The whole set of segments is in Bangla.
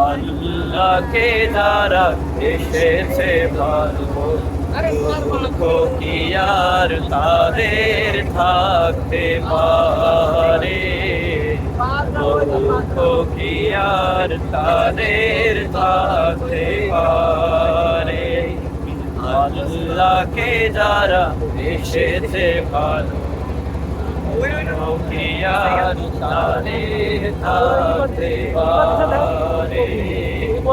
আল্লাহকে যারা এসেছে ভালো আর তাদের থাকতে পারে? আর তাদের থাকতে পারে? আল্লাহকে যারা এসেছে ভালো কি আর তাদের থাকতে পারে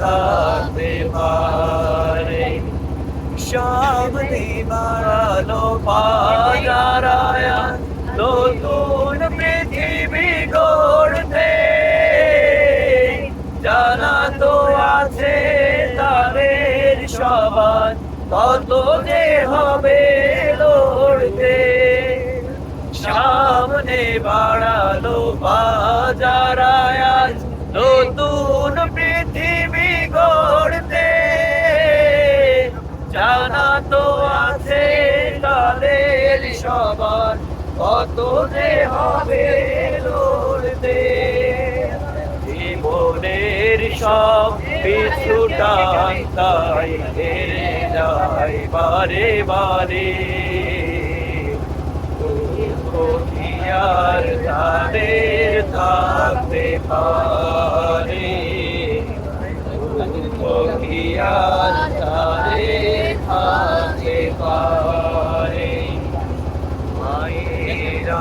থাকতে পারে সামনে বাড়ালো পাজারায়া নতুন পৃথিবী গড়তে। জানা তো আছে তাদের সবার কত যে হবে লড়তে। সামনে বাড়ালো নতুন জানা তো আছে তাদের সবার, কত যে হবে লড়তে। জীবনের সব পিছুটা তাই হেরে যায় বারে বারে। আর তাদের থাকতে পারে কি আর তাদের থাকতে পারে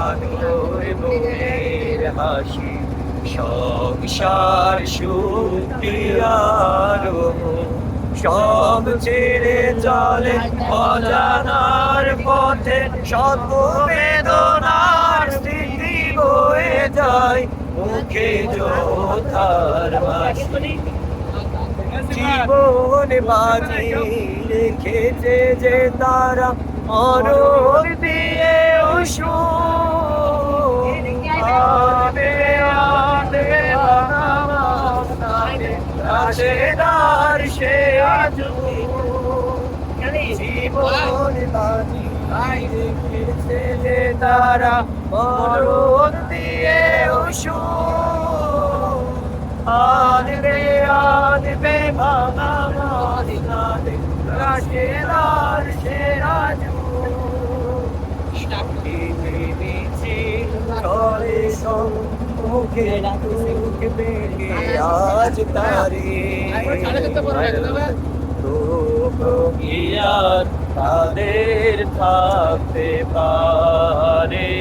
আদর বোনের হাসি সংসার আরও সব ছেড়ে চলে অজানার পথে সব বেদনার স্মৃতি বয়ে যায় মুখে যোথার বাসি জীবন বাজি রেখেছে যে তারা অরোর দিয়ে উসু রাশেদার সে আজু। জীবন বাজি। রেখেছে যে তারা অরোর দিয়ে উসু আনবে আনবে ভাঙা মাদিনাতে রাশেদার সে রাজু। চলে আজ তারে তাদের থাকতে পারে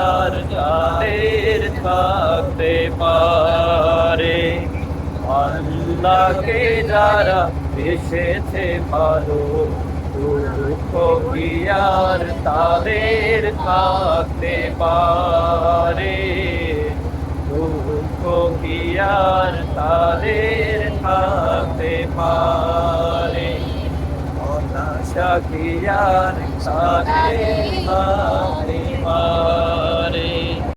আর তাদের থাকতে পারে আল্লাহকে যারা এসেছে ভালো কি আর তাদের থাকতে পারে। দুঃখ কি আর তাদের থাকতে পারে। অনাশা কি আর তাদের থাকতে পারে।